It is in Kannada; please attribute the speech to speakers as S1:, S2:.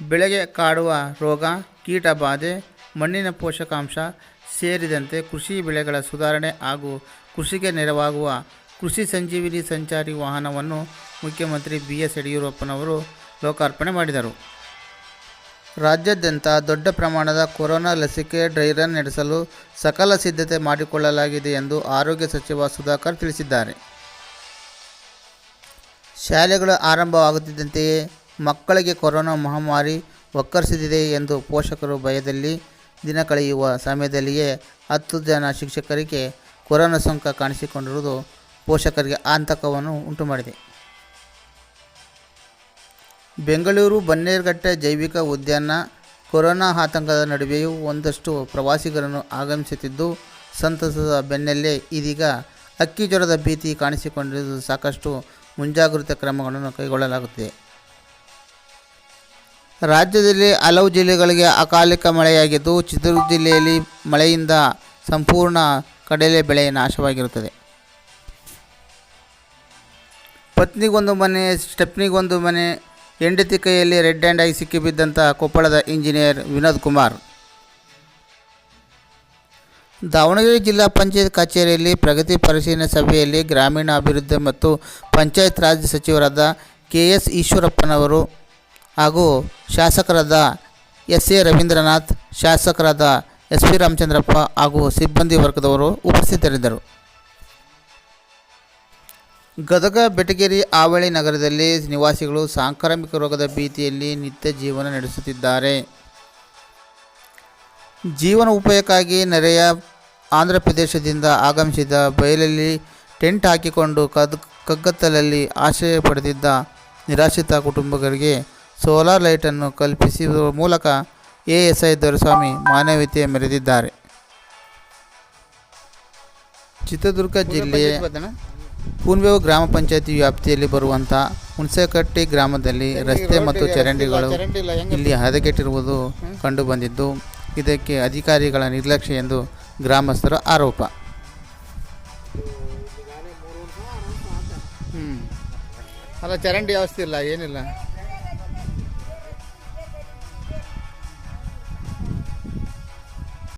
S1: ಬೆಳೆಗೆ ಕಾಡುವ ರೋಗ, ಕೀಟ ಬಾಧೆ, ಮಣ್ಣಿನ ಪೋಷಕಾಂಶ ಸೇರಿದಂತೆ ಕೃಷಿ ಬೆಳೆಗಳ ಸುಧಾರಣೆ ಹಾಗೂ ಕೃಷಿಗೆ ನೆರವಾಗುವ ಕೃಷಿ ಸಂಜೀವಿನಿ ಸಂಚಾರಿ ವಾಹನವನ್ನು ಮುಖ್ಯಮಂತ್ರಿ ಬಿ ಎಸ್ ಯಡಿಯೂರಪ್ಪನವರು ಲೋಕಾರ್ಪಣೆ ಮಾಡಿದರು. ರಾಜ್ಯಾದ್ಯಂತ ದೊಡ್ಡ ಪ್ರಮಾಣದ ಕೊರೋನಾ ಲಸಿಕೆ ಡ್ರೈ ರನ್ ನಡೆಸಲು ಸಕಲ ಸಿದ್ಧತೆ ಮಾಡಿಕೊಳ್ಳಲಾಗಿದೆ ಎಂದು ಆರೋಗ್ಯ ಸಚಿವ ಸುಧಾಕರ್ ತಿಳಿಸಿದ್ದಾರೆ. ಶಾಲೆಗಳು ಆರಂಭವಾಗುತ್ತಿದ್ದಂತೆಯೇ ಮಕ್ಕಳಿಗೆ ಕೊರೋನಾ ಮಹಾಮಾರಿ ಒಕ್ಕರಿಸಿದೆ ಎಂದು ಪೋಷಕರು ಭಯದಲ್ಲಿ ದಿನ ಕಳೆಯುವ ಸಮಯದಲ್ಲಿಯೇ ಹತ್ತು ಜನ ಶಿಕ್ಷಕರಿಗೆ ಕೊರೋನಾ ಸೋಂಕು ಕಾಣಿಸಿಕೊಂಡಿರುವುದು ಪೋಷಕರಿಗೆ ಆತಂಕವನ್ನು ಉಂಟುಮಾಡಿದೆ. ಬೆಂಗಳೂರು ಬನ್ನೇರುಘಟ್ಟೆ ಜೈವಿಕ ಉದ್ಯಾನ ಕೊರೋನಾ ಆತಂಕದ ನಡುವೆಯೂ ಒಂದಷ್ಟು ಪ್ರವಾಸಿಗರನ್ನು ಆಗಮಿಸುತ್ತಿದ್ದು, ಸಂತಸದ ಬೆನ್ನಲ್ಲೇ ಇದೀಗ ಅಕ್ಕಿ ಜ್ವರದ ಭೀತಿ ಕಾಣಿಸಿಕೊಂಡಿದ್ದು ಸಾಕಷ್ಟು ಮುಂಜಾಗೃತ ಕ್ರಮಗಳನ್ನು ಕೈಗೊಳ್ಳಲಾಗುತ್ತಿದೆ. ರಾಜ್ಯದಲ್ಲಿ ಹಲವು ಜಿಲ್ಲೆಗಳಿಗೆ ಅಕಾಲಿಕ ಮಳೆಯಾಗಿದ್ದು, ಚಿತ್ರದುರ್ಗ ಜಿಲ್ಲೆಯಲ್ಲಿ ಮಳೆಯಿಂದ ಸಂಪೂರ್ಣ ಕಡಲೆ ಬೆಳೆ ನಾಶವಾಗಿರುತ್ತದೆ. ಪತ್ನಿಗೊಂದು ಮನೆ, ಸ್ಟೆಪ್ನಿಗೊಂದು ಮನೆ, ಹೆಂಡತಿ ಕೈಯಲ್ಲಿ ರೆಡ್ ಹ್ಯಾಂಡ್ ಆಗಿ ಸಿಕ್ಕಿಬಿದ್ದಂಥ ಕೊಪ್ಪಳದ ಇಂಜಿನಿಯರ್ ವಿನೋದ್ ಕುಮಾರ್. ದಾವಣಗೆರೆ ಜಿಲ್ಲಾ ಪಂಚಾಯತ್ ಕಚೇರಿಯಲ್ಲಿ ಪ್ರಗತಿ ಪರಿಶೀಲನೆ ಸಭೆಯಲ್ಲಿ ಗ್ರಾಮೀಣ ಅಭಿವೃದ್ಧಿ ಮತ್ತು ಪಂಚಾಯತ್ ರಾಜ್ ಸಚಿವರಾದ ಕೆ ಎಸ್ ಈಶ್ವರಪ್ಪನವರು ಹಾಗೂ ಶಾಸಕರಾದ ಎಸ್ ಎ ರವೀಂದ್ರನಾಥ್, ಶಾಸಕರಾದ ಎಸ್ ಪಿ ರಾಮಚಂದ್ರಪ್ಪ ಹಾಗೂ ಸಿಬ್ಬಂದಿ ವರ್ಗದವರು ಉಪಸ್ಥಿತರಿದ್ದರು. ಗದಗ, ಬೆಟಗೇರಿ ಆವಳಿ ನಗರದಲ್ಲಿ ನಿವಾಸಿಗಳು ಸಾಂಕ್ರಾಮಿಕ ರೋಗದ ಭೀತಿಯಲ್ಲಿ ನಿತ್ಯ ಜೀವನ ನಡೆಸುತ್ತಿದ್ದಾರೆ. ಜೀವನ ಉಪಾಯಕ್ಕಾಗಿ ನೆರೆಯ ಆಂಧ್ರ ಪ್ರದೇಶದಿಂದ ಆಗಮಿಸಿದ ಬಯಲಲ್ಲಿ ಟೆಂಟ್ ಹಾಕಿಕೊಂಡು ಕದ್, ಕಗ್ಗತ್ತಲಲ್ಲಿ ಆಶ್ರಯ ಪಡೆದಿದ್ದ ನಿರಾಶ್ರಿತ ಕುಟುಂಬಗಳಿಗೆ ಸೋಲಾರ್ ಲೈಟನ್ನು ಕಲ್ಪಿಸುವ ಮೂಲಕ ಎ ಎಸ್ ಐ ದೊರೆಸ್ವಾಮಿ ಮಾನವೀಯತೆ ಮೆರೆದಿದ್ದಾರೆ. ಚಿತ್ರದುರ್ಗ ಜಿಲ್ಲೆಯ ಪೂನ್ವೇವು ಗ್ರಾಮ ಪಂಚಾಯತಿ ವ್ಯಾಪ್ತಿಯಲ್ಲಿ ಬರುವಂಥ ಹುಣಸೆಕಟ್ಟಿ ಗ್ರಾಮದಲ್ಲಿ ರಸ್ತೆ ಮತ್ತು ಚರಂಡಿಗಳು ಇಲ್ಲಿ ಹದಗೆಟ್ಟಿರುವುದು ಕಂಡುಬಂದಿದ್ದು. ಇದಕ್ಕೆ ಅಧಿಕಾರಿಗಳ ನಿರ್ಲಕ್ಷ್ಯ ಎಂದು ಗ್ರಾಮಸ್ಥರ ಆರೋಪ. ಅಲ್ಲ ಚರಂಡಿ ವ್ಯವಸ್ಥೆ ಇಲ್ಲ ಏನಿಲ್ಲ.